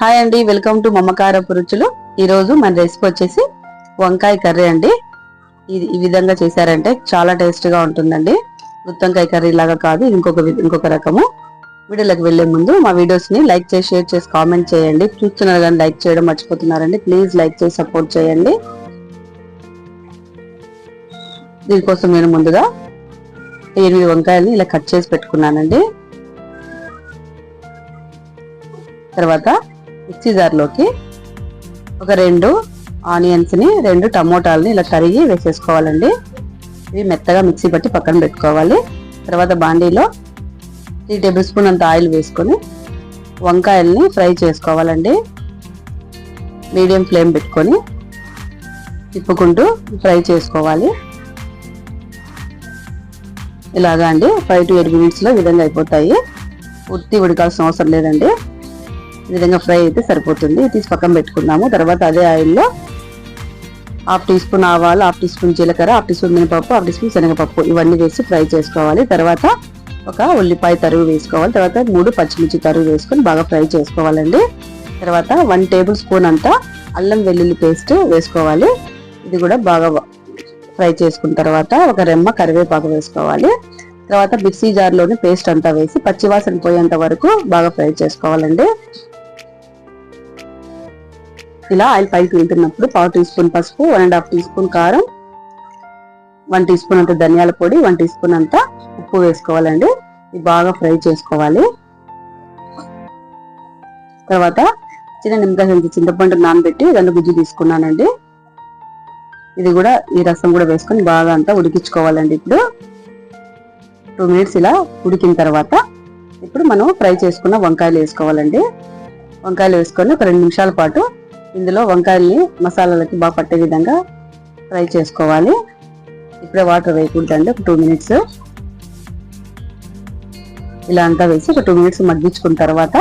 Hi అండి welcome to మమ్మకారపు రుచులు ఈరోజు మన రెసిపీ వచ్చేసి వంకాయ కర్రీ అండి. ఇది ఈ విధంగా చేశారంటే చాలా టేస్ట్గా ఉంటుందండి. గుత్తంకాయ కర్రీ లాగా కాదు ఇంకొక వి- ఇంకొక రకము. వీడియోలకు వెళ్ళే ముందు మా వీడియోస్ని లైక్ చేసి షేర్ చేసి కామెంట్ చేయండి. చూస్తున్నారు కానీ లైక్ చేయడం మర్చిపోతున్నారండి. ప్లీజ్ లైక్ చేసి సపోర్ట్ చేయండి. దీనికోసం నేను ముందుగా ఎనిమిది వంకాయల్ని ఇలా కట్ చేసి పెట్టుకున్నానండి. తర్వాత మిక్సీ జార్లోకి ఒక రెండు ఆనియన్స్ని రెండు టమోటాలని ఇలా తరిగి వేసేసుకోవాలండి. ఇవి మెత్తగా మిక్సీ పట్టి పక్కన పెట్టుకోవాలి. తర్వాత బాండీలో త్రీ టేబుల్ స్పూన్ అంత ఆయిల్ వేసుకొని వంకాయల్ని ఫ్రై చేసుకోవాలండి. మీడియం ఫ్లేమ్ పెట్టుకొని తిప్పుకుంటూ ఫ్రై చేసుకోవాలి. ఇలాగా అండి ఫైవ్ టు ఎయిట్ మినిట్స్లో విధంగా అయిపోతాయి. ఉత్తి ఉడకాల్సిన అవసరం లేదండి. ఈ విధంగా ఫ్రై అయితే సరిపోతుంది. ఇది తీసి పక్కన పెట్టుకున్నాము. తర్వాత అదే ఆయిల్లో హాఫ్ టీ స్పూన్ ఆవాలు హాఫ్ టీ స్పూన్ జీలకర్ర హాఫ్ టీ స్పూన్ మినపప్పు హాఫ్ టీ స్పూన్ శనగపప్పు ఇవన్నీ వేసి ఫ్రై చేసుకోవాలి. తర్వాత ఒక ఉల్లిపాయ తరుగు వేసుకోవాలి. తర్వాత మూడు పచ్చిమిర్చి తరుగు వేసుకొని బాగా ఫ్రై చేసుకోవాలండి. తర్వాత వన్ టేబుల్ స్పూన్ అంతా అల్లం వెల్లుల్లి పేస్ట్ వేసుకోవాలి. ఇది కూడా బాగా ఫ్రై చేసుకున్న తర్వాత ఒక రెమ్మ కరివేపాకు వేసుకోవాలి. తర్వాత మిక్సీ జార్లోని పేస్ట్ అంతా వేసి పచ్చివాసన పోయేంత వరకు బాగా ఫ్రై చేసుకోవాలండి. ఇలా ఆయిల్ పైకి వెళ్తున్నప్పుడు పావు టీ స్పూన్ పసుపు one and half teaspoon కారం వన్ టీ స్పూన్ అంత ధనియాల పొడి వన్ టీ స్పూన్ అంత ఉప్పు వేసుకోవాలండి. ఇది బాగా ఫ్రై చేసుకోవాలి. తర్వాత చిన్న నిమ్మకాయ చింతపండు నానబెట్టి రెండు గుజ్జు తీసుకున్నానండి. ఇది కూడా ఈ రసం కూడా వేసుకొని బాగా అంతా ఉడికించుకోవాలండి ఇప్పుడు. టూ మినిట్స్ ఇలా ఉడికిన తర్వాత ఇప్పుడు మనం ఫ్రై చేసుకున్న వంకాయలు వేసుకోవాలండి. వంకాయలు వేసుకొని ఒక రెండు నిమిషాల పాటు ఇందులో వంకాయల్ని మసాలాలకి బాగా పట్టే విధంగా ఫ్రై చేసుకోవాలి. ఇప్పుడే వాటర్ వేయకూడదండి ఒక టూ మినిట్స్. ఇలా అంతా వేసి ఒక టూ మినిట్స్ మగ్గించుకున్న తర్వాత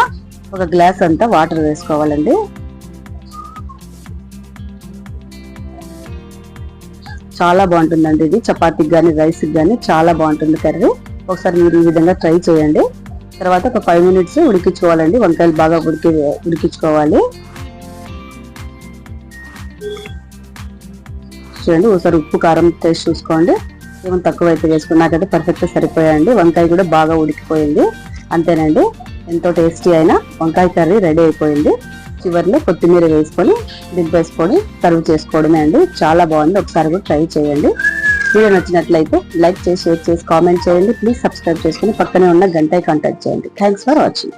ఒక గ్లాస్ అంతా వాటర్ వేసుకోవాలండి. చాలా బాగుంటుందండి ఇది. చపాతీకి కానీ రైస్కి కానీ చాలా బాగుంటుంది కర్రీ. ఒకసారి మీరు ఈ విధంగా ట్రై చేయండి. తర్వాత ఒక ఫైవ్ మినిట్స్ ఉడికించుకోవాలండి. వంకాయలు బాగా ఉడికి ఉడికించుకోవాలి. చేయండి. ఒకసారి ఉప్పు కారం టేస్ట్ చూసుకోండి. ఏమైనా తక్కువ అయితే వేసుకుని నాకైతే పర్ఫెక్ట్గా సరిపోయాయండి. వంకాయ కూడా బాగా ఉడికిపోయింది. అంతేనండి. ఎంతో టేస్టీ అయిన వంకాయ కర్రీ రెడీ అయిపోయింది. చివరిలో కొత్తిమీర వేసుకొని దింపేసుకొని సర్వ్ చేసుకోవడమే అండి. చాలా బాగుంది. ఒకసారి కూడా ట్రై చేయండి. వీడియో నచ్చినట్లయితే లైక్ చేసి షేర్ చేసి కామెంట్ చేయండి. ప్లీజ్ సబ్స్క్రైబ్ చేసుకుని పక్కనే ఉన్న గంట కాంటాక్ట్ చేయండి. Thanks for watching